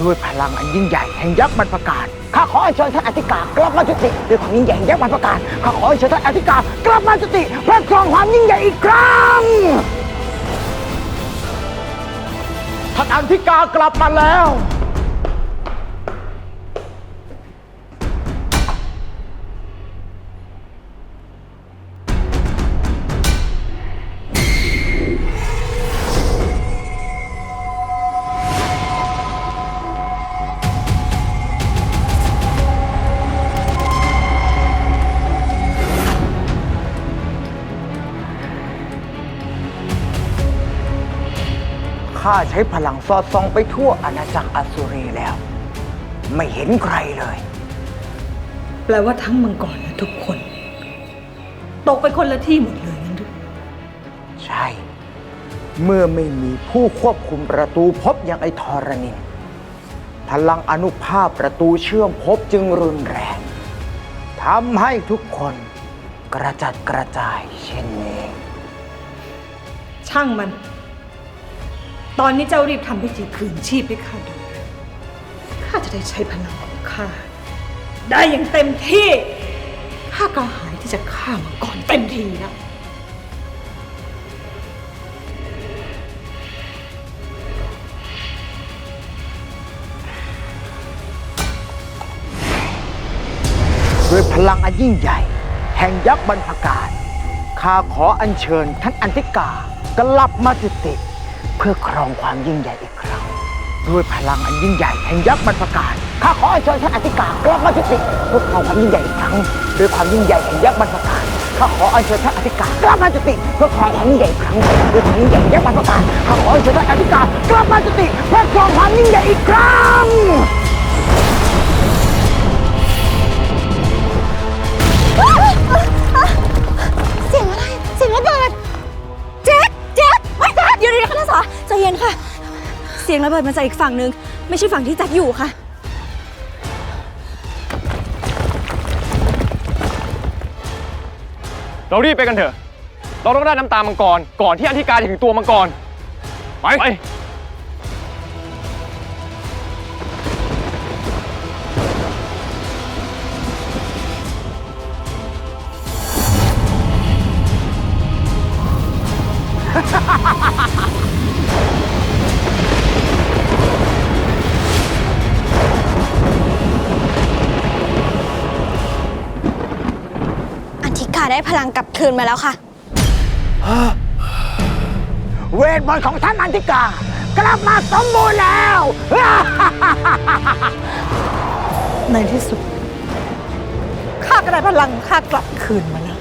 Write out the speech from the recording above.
ด้วยพลังอันยิ่งใหญ่แห่งยักษ์มันประกาศ ข้าขอเชิญท่านอธิกากลับมาจุติด้วยความยิ่งใหญ่แห่งยักษ์มันประกาศ ข้าขอเชิญท่านอธิกากลับมาจุติเพื่อครองความยิ่งใหญ่อีกครั้ง ท่านอธิกากลับมาแล้ว ข้าใช้พลังสอดส่องไปทั่วอาณาจักรอสุรีแล้ว ไม่เห็นใครเลย แปลว่าทั้งมังกรและทุกคน ตกไปคนละที่หมดเลยงั้นหรือใช่ เมื่อไม่มีผู้ควบคุมประตูพบอย่างไอ้ทรณิน พลังอนุภาพประตูเชื่อมพบจึงรุนแรงทำให้ทุกคนกระจัดกระจายเช่นนี้ ช่างมัน ตอนนี้เจ้ารีบทำพิธีคืนชีพให้ข้าดูข้าจะได้ใช้พลังของข้า ได้อย่างเต็มที่ ข้ากระหายที่จะฆ่ามังกรเต็มทีนะ ด้วยพลังอันยิ่งใหญ่ แห่งยักษ์บรรพการข้าขออัญเชิญท่านอันติกากลับมาจุติ เพื่อครองความยิ่งใหญ่อีกครั้ง ด้วยพลังอันยิ่งใหญ่แห่งยักษ์บรรพกาศข้าขออัญเชิญท่านอธิการกลับมาจุติเพื่อครองความยิ่งใหญ่อีกครั้งด้วยความยิ่งใหญ่แห่งยักษ์บรรพกาศข้าขออัญเชิญท่านอธิการกลับมาจุติเพื่อครองความยิ่งใหญ่อีกครั้งด้วยความยิ่งใหญ่แห่งยักษ์บรรพกาศข้าขออัญเชิญท่านอธิการกลับมาจุติเพื่อครองความยิ่งใหญ่อีกครั้ง เสียงระเบิดมาจากอีกฝั่งหนึ่งไม่ใช่ฝั่งที่แจ็คอยู่ค่ะ เรารีบไปกันเถอะ เราต้องได้น้ำตามังกร ก่อนที่อธิการจะถึงตัวมังกร ไป ไปอันธิกาได้พลังกลับคืนมาแล้วค่ะ เวทมนต์ของท่านอันติกา กลับมาสมบูรณ์แล้ว ในที่สุด ข้าก็ได้พลังข้ากลับคืนมาแล้ว